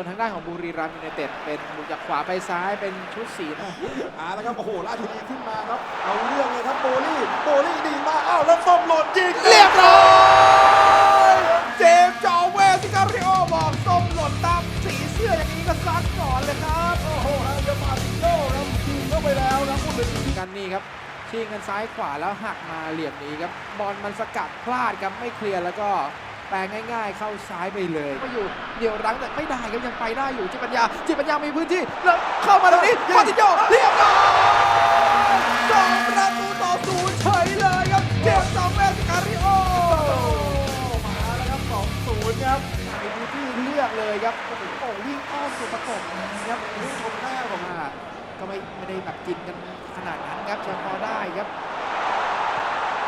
วนทางด้านของบุรีรัมย์ยูไนเต็ดเป็นบุกจากขวาไปซ้ายเป็นชุดสีนะเอาละครับโอ้โหราชบุรีขึ้นมาครับ เอาเรื่องเลยครับโบลี่โบลี่ดีมากอ้าวแล้วส้มหล่นยิงเรียบร้อยเจมส์จอเวสิการิโอบอกส้มหล่นตามสีเสื้ออย่างนี้ก็ซัดก่อนเลยครับโอ้โหอาเดมาติโยครับยิงเข้าไปแล้วนะพูดถึงกันนี่ครับชิงกันซ้ายขวาแล้วหักมาเหลี่ยมนี้ครับบอลมันสกัดพลาดครับไม่เคลียร์แล้วก็ แปลงง่าย ๆ เข้าซ้ายไปเลยมาอยู่เดี่ยวรั้งแต่ไม่ได้ครับยังไปได้อยู่จิตปัญญาจิตปัญญามีพื้นที่แล้วเข้ามาตรงนี้ปาติโยเรียบร้อยสองประตูต่อศูนย์เฉยเลยครับเจมส์จอเวสิการิโอมาแล้วครับสองศูนย์ครับมีพื้นที่เลือกเลยครับโอ้โหวิ่งอ้อมตัวประกบนะครับนี่ชมหน้าผมว่าก็ไม่ไม่ได้แบบกินกันขนาดนั้นครับยังพอได้ครับ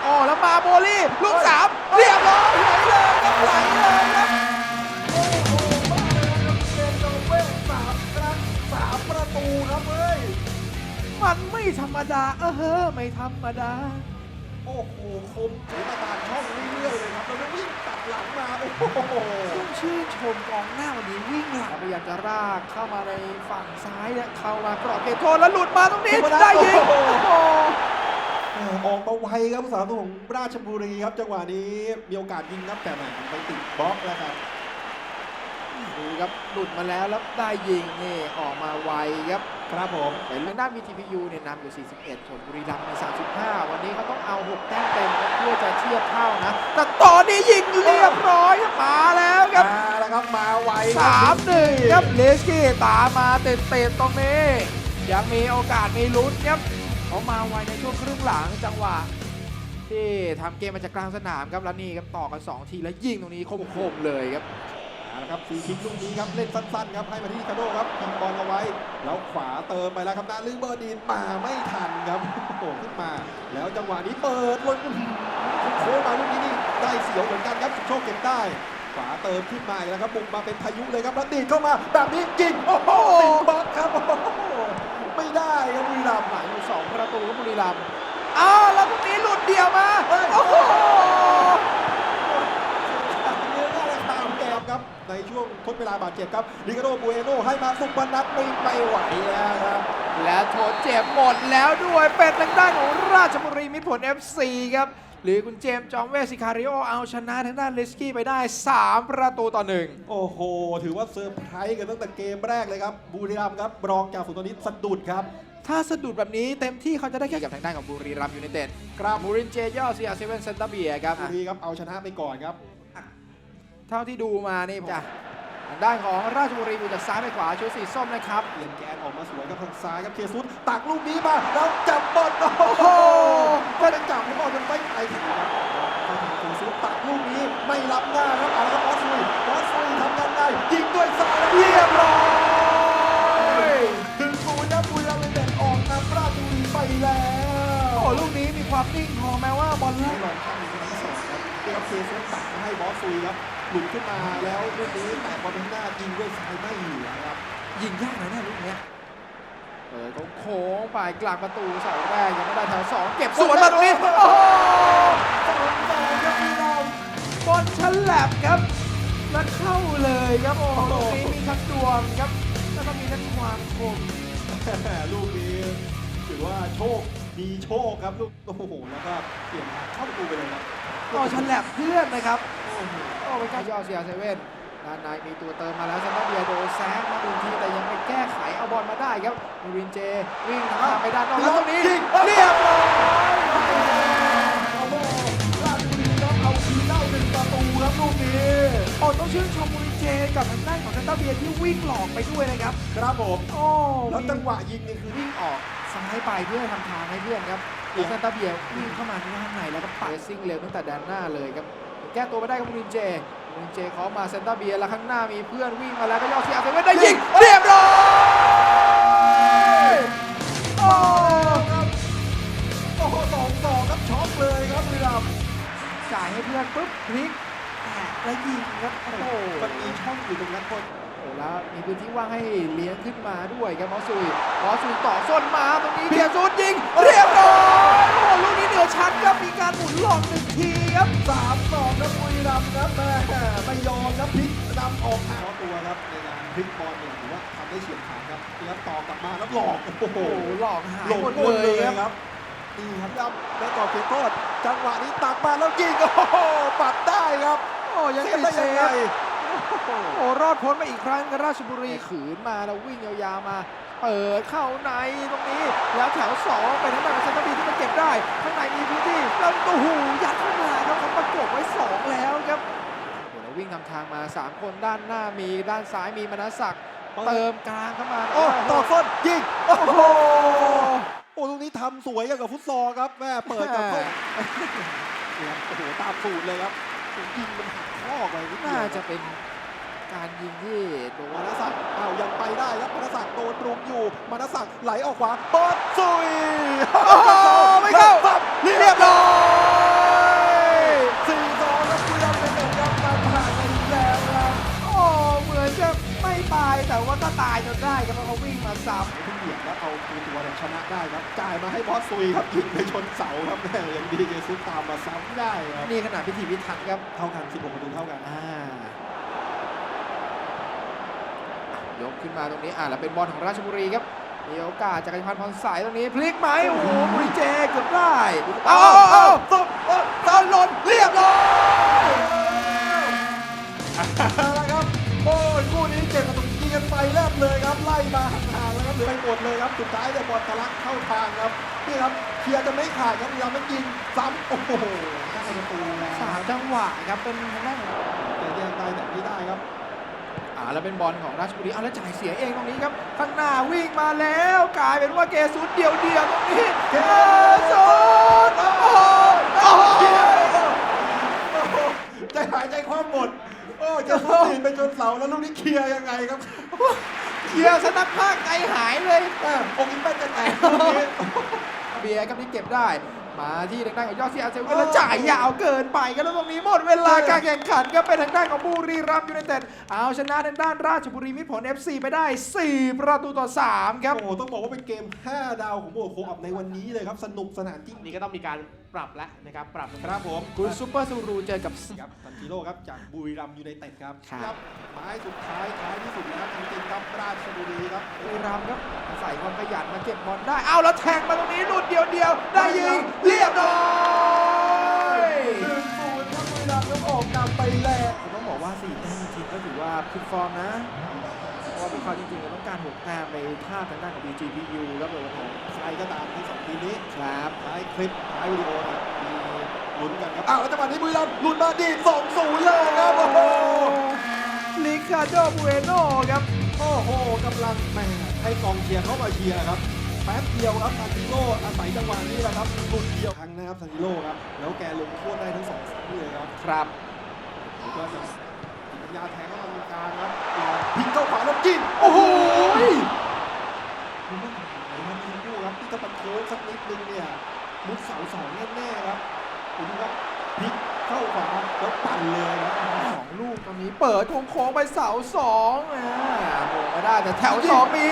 อ๋อแล้วมาโบลี่ลูกสามเรียบร้อยไหลเลยครับไหลเลยครับโอ้โหมาแล้วครับเกมโดเวสสามครั้งสามประตูครับเฮ้ยมันไม่ธรรมดาเออเฮ้อไม่ธรรมดา โอ้โหคมถือมาตามช่องเรื่อยๆเลยครับแล้วก็วิ่งตัดหลังมาโอ้โหต้องชื่นชมกองหน้าวันนี้วิ่งหลังพยายามจะรากเข้ามาในฝั่งซ้ายและเข้ามากรอบเขตโทษแล้วหลุดมาตรงนี้ได้ยิงโอ้โหเออออกมาไวครับสามตัวของราชบุรีครับจังหวะนี้มีโอกาสยิงครับแต่แหมไปติดบล็อกแล้วครับดูครับหลุดมาแล้วแล้วได้ยิงนี่ออกมาไวครับครับผมทางด้าน VTPU เนี่ยนำอยู่ 41 ส่วนบุรีรัมย์ใน 35 วันนี้เขาต้องเอา 6 แต้มเต็มครับเพื่อจะเทียบเท่านะ แต่ตอนนี้ยิงเรียบร้อยครับมาแล้วครับ มาแล้วครับ มาไวสามหนึ่งครับเลสกี้ตามมาเตะๆตรงนี้ ยังมีโอกาสมีลุ้นครับ เขามาไวในช่วงครึ่งหลังจังหวะที่ทำเกมมาจากกลางสนามครับแล้วนี่ครับต่อกัน 2 ทีแล้วยิงตรงนี้คมๆเลยครับเอาละครับฟรีคิกลูกนี้ครับเล่นสั้นๆครับให้มาที่คาโดครับยิงบอลเอาไว้ แล้วขวาเติมไปแล้วครับนาลืมเบอร์ดีนมาไม่ทันครับโอ้โหขึ้นมา แล้วจังหวะนี้เปิดลงอื้อหือโค้งมาลูกนี้นี่ได้เสียวเหมือนกันครับสุดโชคเก็บได้ ขวาเติมขึ้นมาอีกแล้วครับบุกมาเป็นพายุเลยครับแล้วดีดเข้ามา แบบนี้ยิงโอ้โหติดบล็อกครับโอ้โหไม่ได้ ครับบุรีรัมย์หลังอยู่สองประตูครับบุรีรัมย์อ้าวแล้วตรงนี้หลุดเดี่ยวมาเฮ้ยโอ้โหเนื้ออะไรตามแกมครับในช่วงทดเวลาบาดเจ็บครับลิกาโดบูเอโนให้มาสุพนัทไม่ไม่ไหวแล้วครับและโทษเจ็บหมดแล้วด้วยเป็นทางด้านของราชบุรีมิตรผล FC ครับหรือคุณเจมส์จอมเวสซิคาริโอเอาชนะทางด้านเลสกี้ไปได้ 3 ประตูต่อหนึ่งโอ้โห ถือว่าเซอร์ไพรส์กันตั้งแต่เกมแรกเลยครับบุรีรัมย์ครับ รองจากฝูงตัวนี้สะดุดครับ ถ้าสะดุดแบบนี้เต็มที่เขาจะได้แค่กับทางด้านของบุรีรัมย์ยูไนเต็ดครับมูรินเจย่อซีอาเซเว่นเซนต์เบียครับบุรีครับเอาชนะไปก่อนครับ เท่าที่ดูมานี่จ้ะทางด้านของราชบุรีดูจากซ้ายไปขวาชุดสีส้มนะครับเปลี่ยนแกนออกมาสวยครับทางซ้ายครับเคซุสตักลูกนี้มาแล้วจับบอลโอ้โอ้โหโหก็ได้จับให้บอลยังไม่ไปถึงครับเข้าทางเคซุสตักลูกนี้ไม่รับหน้าครับเอาละครับบอสซุยบอสซุยทำยังไงยิงด้วยซ้ายแล้วเรียบร้อย ลูกนี้มีความนิ่งพอแม้ว่าบอลให้ลั่นลองข้ามอีกครั้งที่สองครับเดี๋ยวเคซุสตักมาให้บอสซุยครับหลุดขึ้นมาแล้วลูกนี้แตะบอลไปข้างหน้ายิงด้วยซ้ายไม่เหลือครับยิงยากนะเนี่ยลูกเนี้ยเออเขาโค้งไปกลางประตูเสาแรกยังไม่ได้แถวสองเก็บสวนมาตรงนี้โอ้โหสองต่อครับพี่เราบอลฉลับครับแล้วเข้าเลยครับโอ้โหลูกนี้มีทั้งดวงครับแล้วก็มีทั้งความคมลูกนี้ถือว่าโชค มีโชคครับลูกโอ้โหแล้วก็เปลี่ยนทางเข้าประตูไปเลยครับต่อฉลับเพื่อนนะครับ โอ้โหโอ้เป็นการย่อเสียเซเว่นด้านในมีตัวเติมมาแล้วเซนต์เบียร์โดนแซงมาดูทีแต่ยังไม่แก้ไขเอาบอลมาได้ครับมูรินเจวิ่งทางไปด้านนอกแล้วตรงนี้เรียบร้อยโอ้โหราชบุรีครับเอาคืนได้หนึ่งประตูครับลูกนี้โอ้ต้องชื่นชมมูรินเจ กับทางด้านของเซนต์เบียร์ที่วิ่งหลอกไปด้วยนะครับครับผมโอ้แล้วจังหวะยิงนี่คือวิ่งออกซ้ายไปเพื่อทำทางให้เพื่อนครับเดี๋ยวเซนต์เบียร์วิ่งเข้ามาที่ข้างในแล้วก็ปัดซิ่งเร็วตั้งแต่แดนหน้าเลยครับแก้ตัวไม่ได้กับมูรินเจมูรินเจเขามาเซนต์เบียร์แล้วข้างหน้ามีเพื่อนวิ่งมาแล้วก็ย่อเสียเซเว่นได้ยิงเรียบร้อยโอ้ครับโอ้โหสองต่อครับช็อกเลยครับบุรีรัมย์จ่ายให้เพื่อนปุ๊บพลิก แตะแล้วยิงครับโอ้โหมันมีช่องอยู่ตรงนั้นคนโอ้แล้วมีพื้นที่ว่างให้เลี้ยงขึ้นมาด้วยครับมอสซุยมอสซุยต่อส้นมาตรงนี้เบียร์ซูดยิงเรียบร้อยโอ้โหลูกนี้เหนือชั้นครับมีการหมุนหลอกหนึ่งทีครับสามสองครับบุรีรัมย์ครับแม่ไม่ยอมครับพลิกนำออกหาตัวครับในการพลิกบอลมาแล้วหลอกโอ้โหโอ้โหหลอกหายหลงหมดวนเลเลยยครับ ครับนี่ครับยับในกรอบเขตโทษจังหวะนี้ตักมาแล้วยิงโอ้โหปัดได้ครับ โอ้ยังเซฟติดได้เซยังไงฟโอ้รอดพ้นมาอีกครั้งกับราชบุรีขืนมาแล้ววิ่งยาวๆมา เปิดเข้าในตรงนี้ แล้วแถวสองไปทางด้านของเซนต์บีที่มันเก็บได้ข้างในมีพื้นที่แล้วโอ้โหยัดเข้ามาครับเขาประกบไว้สองแล้วครับโอ้โหแล้ววิ่งนำทางมาสามคนด้านหน้ามีด้านซ้ายมีมนัสศักดิ์เติมกลางเข้ามาโอ้ต่อส้นยิงโอ้โอ้โหโหโอ้ตรงนี้ทำสวยกันกับฟุตซอลครับแม่เปิดกับเข้านี่ครับโอ้โหตามสูตรเลยครับ ยิงมันหักข้อไปนิดเดียวน่าคจะรับเป็นการยิงที่โดนมานศักดิ์อ้าวยังไปได้ครับมานศักดิ์โดนรุมอยู่มานศักดิ์ไหลออกขวาเปิดซุยโอ้โหไม่เข้าปั๊บเรียบร้อยสี่สองแล้วคุยกันเป็นหนึ่งครับการผ่านมาอีกแล้วครับ โอ้เหมือนจะไม่ตายแต่ว่าก็ตายจนได้ครับเพราะเขาวิ่งมาซ้เพิ่งเหยียบแล้วเอาตัวตัวเนี่ยชนะได้ครับจ่ายมาให้บอสซุยครับยิงไปชนเสาครับแม่ยังดีเจซุสตามมาซ้ำได้ครับำนี่ขนาดพิธีพิถันครับเท่ากัน 16 ประตูเท่ากันอ่ายกขึ้นมาตรงนี้อ่าแล้วเป็นบอลของราชบุรีครับมีโอกาสจากกัญพันธ์พรสายตรงนี้พลิกไหมโอ้โหบุรีเจเกือบได้เอาเอาเอาตบเออตอนหล่นเรียบร้อยเอาละครับโอ้ยคู่นี้เก็บประตูยิงกันไปแลบเลยครับไล่มาห่างๆแล้ว ครับเหลือไปหมดเลยครับสุดท้ายเนี่ยบอลทะลักเข้าทางครับนี่ครับเคลียร์จะไม่ขาดครับยังไม่ยิงซ้ำโอ้โหได้ประตูแล้วสามจังหวะครับเป็นทางด้านของแต่แยงได้แต่ไม่ได้ครับอ่าแล้วเป็นบอลของราชบุรีเอาแล้วจ่ายเสียเองตรงนี้ครับข้างหน้าวิ่งมาแล้วกลายเป็นว่าเกสุดเดียวเดียวตรงนี้เกสุดโอ้โหโอ้โหโอ้โหใจหายใจคว่ำหมด โอ้จะสุดตีนไปจนเสาแล้วลูกนี้เคลียร์ยังไงครับ เคลียร์ชนะภาคใจหายเลยแม่องค์อินเป็นจะแตกลูกนี้ เบียร์ครับที่เก็บได้ มาที่ทางด้านของยอดซีอาร์เซลกันแล้วจ่ายยาวเกินไปกันแล้วตรงนี้หมดเวลาการแข่งขันก็เป็นทางด้านของบุรีรัมย์ยูไนเต็ดเอาชนะทางด้านราชบุรีมิตรผล FC ไปได้ 4 ประตูต่อ 3 ครับ โอ้โหต้องบอกว่าเป็นเกม 5 ดาวของโบโคอับในวันนี้เลยครับ สนุกสนานจริง นี่ก็ต้องมีการ ปรับแล้วนะครับปรับครับผมคุณซูเปอร์ซูรูเจอกับครับทันจิโร่ครับจากบุรีรัมย์ยูไนเต็ดครับครับไม้สุดท้ายท้ายที่สุดนะครับจริงๆครับราชบุรีครับบุรีรัมย์ครับใส่ความขยันมาเก็บบอลได้เอาแล้วแทงมาตรงนี้หลุดเดียวเดียวๆได้ยิงเรียบร้อย หนึ่งศูนย์ครับบุรีรัมย์ครับออกนำไปแลกผมต้องบอกว่า4แต้มจริงๆก็ถือว่าพลิกฟอร์มนะเพราะว่าพวกเขาจริงๆต้องการหกแต้มไปท่าบทางด้านของ BGPU ครับในวันนี้ใครก็ตามทั้งสองทีมนี้ครับท้ายคลิปท้ายวิดีโอเนี่ยมีลุ้นกันครับอ้าวแล้วจังหวะนี้บุรีรัมย์หลุดมาดีด2-0เลยครับโอ้โหลิคาโดบูเอโนครับโอ้โหกำลังแหม่ให้กองเชียร์เข้ามาเชียร์ครับแป๊บเดียวครับซันติโร่อาศัยจังหวะนี้แหละครับหลุดเดียวครั้งนะครับซันติโร่ครับแล้วแกลงโทษได้ทั้งสองครั้งเลยครับครับแล้วก็จะจิตวิญญาแทงเข้ามาตรงกลางครับพลิกเข้า ขวาแล้วยิงโอ้โหคุณไม่หายครับทีมคู่ครับที่ถ้ามันโค้งสักนิดนึงเนี่ยมุดเสาสองแน่ๆครับคุณดูครับพลิกเข้าขวาแล้วปั่นเลยครับสองลูกตรงนี้เปิดโค้งๆไปเสาสองอ่าโมงไม่ได้แต่แถวสองมี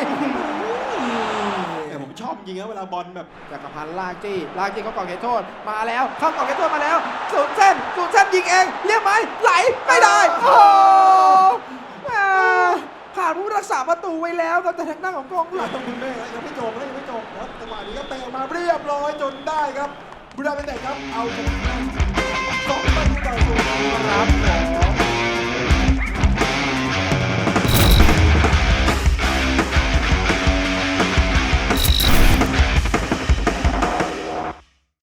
แต่ผมชอบจริงนะเวลาบอลแบบจักรพันธ์ลากจี้ลากจี้เขาก่อนเขตโทษมาแล้วเข้าก่อนเขตโทษมาแล้วสุดเส้นสุดเส้นยิงเองเรียกไหมไหลไม่ได้โอ้โหอ่าผ่ ผู้รักษาประตูไว้แล้วก็จะทางด้านของกองหลัง ตรงคุณแม่ยังไม่จบนะยังไม่จบครับจังหวะนี้ก็เตะมาเรียบร้อยจนได้ครับบุรีรัมย์เป็นแต่ครับเอาชนะสองประตูต่อศูนย์ครับ